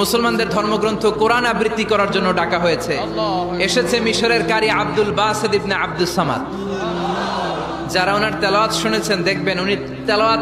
মুসলমানদের ধর্মগ্রন্থ কোরআন আবৃত্তি করার জন্য ডাকা হয়েছে। এসেছে মিশরের কারি আব্দুল বাসেদ ইবনে আব্দুল সামাদ। যারা ওনার তেলাওয়াত শুনেছেন, দেখবেন উনি তেলাওয়াত